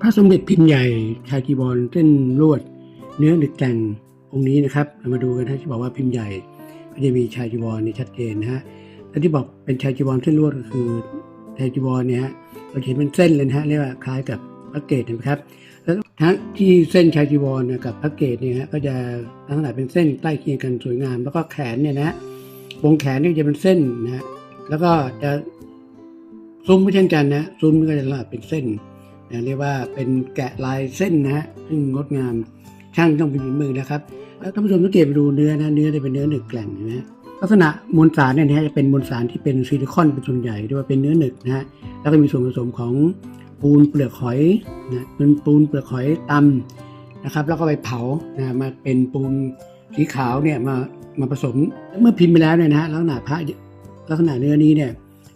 พระสมเด็จพิมพ์ใหญ่ชายจีวรเส้นลวด เนื้อหนึกแต่งองค์นี้นะครับเรามาดูกันนะที่บอกว่าพิมพ์ใหญ่ ก็จะมีชายจีวรเนี่ชัดเจนนะฮะและที่บอกเป็นชายจีวรเส้นลวดก็คือชายจีวรเนี่ยฮะเราเห็นเป็นเส้นเลยนะฮะเรียกว่าคล้ายกับพระเกศนะครับ แล้วทั้งที่เส้นชายจีวรกับพระเกศเนี่ยฮะก็จะลักษณะเป็นเส้นใกล้เคียงกันสวยงาม แล้วก็แขนเนี่ยนะฮะวงแขนนี่จะเป็นเส้นนะฮะแล้วก็จะซุ้มไม่เช่นกันนะซุ้มก็จะลักษณะเป็นเส้น เรียกว่าเป็นแกะลายเส้นนะฮะซึ่งงดงามช่างต้องเป็นฝีมือนะครับแล้วท่านผู้ชมสังเกตไปดูเนื้อนะเนื้อจะเป็นเนื้อหนึกแกร่งนะฮะลักษณะมวลสารเนี่ยนะฮะจะเป็นมวลสารที่เป็นซิลิคอนเป็นส่วนใหญ่ด้วยว่าเป็นเนื้อหนึกนะฮะแล้วก็มีส่วนผสมของปูนเปลือกหอยนะเป็นปูนเปลือกหอยตำนะครับ แล้วก็ไปเผานะมาเป็นปูนสีขาวเนี่ยมามาผสมเมื่อพิมพ์ไปแล้วเนี่ยนะฮะลักษณะพระลักษณะเนื้อนี้เนี่ย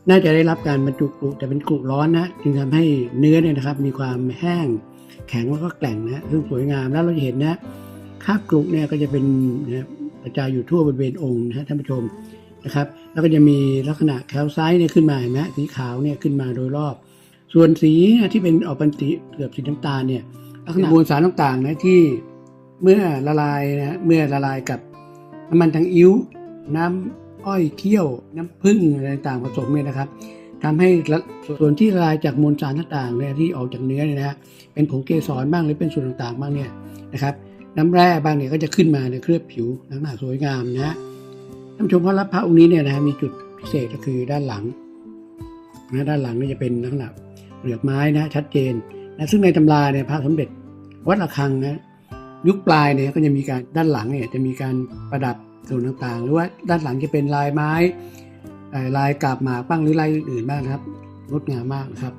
น่าจะได้รับการบรรจุกรุแต่เป็นกรุร้อนนะจึงทำให้เนื้อเนี่ยนะครับ มีความแห้งแข็งแล้วก็แกร่งนะซึ่งสวยงามแล้วเราจะเห็นนะคราบกรุเนี่ยก็จะเป็นนะกระจายอยู่ทั่วบริเวณองค์นะฮะท่านผู้ชมนะครับ แล้วก็จะมีลักษณะแคลไซต์เนี่ยขึ้นมาเห็นไหมสีขาวเนี่ยขึ้นมาโดยรอบ ส่วนสีที่เป็นออกเป็นสีเกือบสีน้ำตาลเนี่ยลักษณะมวลสารต่างๆนะที่เมื่อละลายนะเมื่อละลายกับน้ำมันทางอิ้วน้ำ อ้อยเคี่ยวน้ำผึ้งอะไรต่างผสมเนี่ยนะครับทำให้ละส่วนที่ละลายจากมวลสารต่างๆเนี่ยที่ออกจากเนื้อเนี่ยนะฮะเป็นผงเกสรบ้างหรือเป็นส่วนต่างๆบ้างเนี่ยนะครับน้ำแร่บางเนี่ยก็จะขึ้นมาในเคลือบผิวลักษณะสวยงามนะฮะท่านชมพระรับพระองค์นี้เนี่ยนะฮะมีจุดพิเศษก็คือด้านหลังนะด้านหลังนี่จะเป็นลักษณะเปลือกไม้นะชัดเจนนะซึ่งในตำราเนี่ยพระสมเด็จวัดระฆังนะยุคปลายเนี่ยก็จะมีการด้านหลังเนี่ยจะมีการประดับ ส่วนต่างๆ หรือว่าด้านหลังจะเป็นลายไม้ลายกาบหมากบ้างหรือลายอื่นๆบ้างครับงดงามมากนะครับ